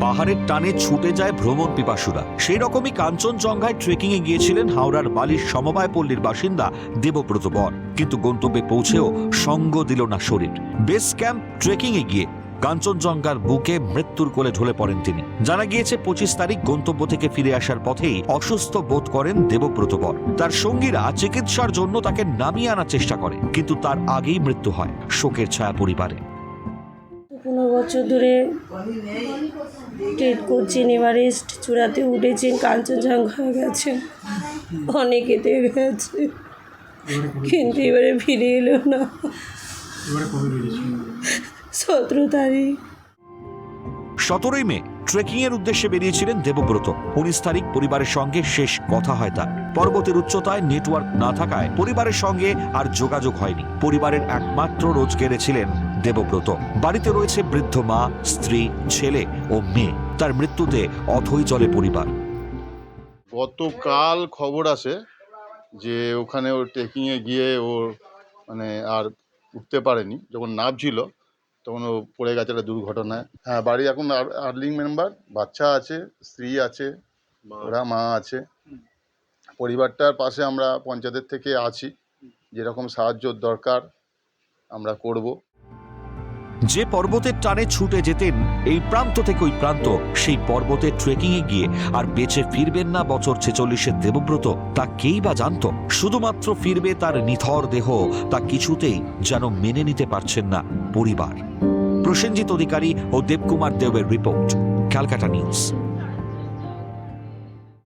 পাহাড়ের টানে ছুটে যায় ভ্রমণ পিপাসুরা। সেই রকমই কাঞ্চনজঙ্ঘায় ট্রেকিং এ গিয়েছিলেন হাওড়ার বালির সমবায় পল্লীর বাসিন্দা দেবব্রত বর। কিন্তু গন্তব্যে পৌঁছেও সঙ্গ দিল না শরীর। বেস ক্যাম্প ট্রেকিং এ গিয়ে কাঞ্চনজঙ্ঘার বুকে মৃত্যুর কোলে ঢলে পড়েন তিনি। জানা গিয়েছে, পঁচিশ তারিখ গন্তব্য থেকে ফিরে আসার পথেই অসুস্থ বোধ করেন দেবব্রত বর। তার সঙ্গীরা চিকিৎসার জন্য তাকে নামিয়ে আনার চেষ্টা করে, কিন্তু তার আগেই মৃত্যু হয় শোকের ছায়া পরিবারে। বছর ধরে ট্রেড করছেন এভারেস্ট চূড়াতে উঠেছেন কাঞ্চনজঙ্ঘা হয়ে গেছেন। অনেকেতে গেছে কিন্তু এবারে ফিরে এলো না। এবারে কবে বেরিয়েছিল সতেরো তারিখ। সতেরোই মে ট্রেকিং এর উদ্দেশ্যে বেরিয়েছিলেন দেবব্রত। উনিশ তারিখ পরিবারের সঙ্গে শেষ কথা হয় তার। পর্বতের উচ্চতায় নেটওয়ার্ক না থাকায় পরিবারের সঙ্গে আর যোগাযোগ হয়নি। পরিবারের একমাত্র রোজগেরে ছিলেন দেবব্রত। বাড়িতে রয়েছে বৃদ্ধ মা স্ত্রী ছেলে ও মেয়ে। তার মৃত্যুতে অথই চলে পরিবার। গতকাল খবর আসে যে ওখানে ও ট্রেকিংয়ে গিয়ে ও মানে আর উঠতে পারেনি। যখন নামছিল তখন ও পড়ে গেছে একটা দুর্ঘটনায়। হ্যাঁ বাড়ি এখন আর্লিং মেম্বার বাচ্চা আছে স্ত্রী আছে ওরা মা আছে। পরিবারটার পাশে আমরা পঞ্চায়েতের থেকে আছি। যেরকম সাহায্য দরকার আমরা করব। যে পর্বতের টানে ছুটে যেতেন, এই প্রান্ত থেকে ওই প্রান্ত, সেই পর্বতের ট্রেকিংয়ে গিয়ে, আর বেঁচে ফিরবেন না বছর ছেচল্লিশের দেবব্রত, তা কেই বা জানত? শুধুমাত্র ফিরবে তার নিথর দেহ, তা কিছুতেই যেন মেনে নিতে পারছেন না পরিবার। প্রসেনজিৎ অধিকারী ও দেবকুমার দেবের রিপোর্ট, ক্যালকাটা নিউজ।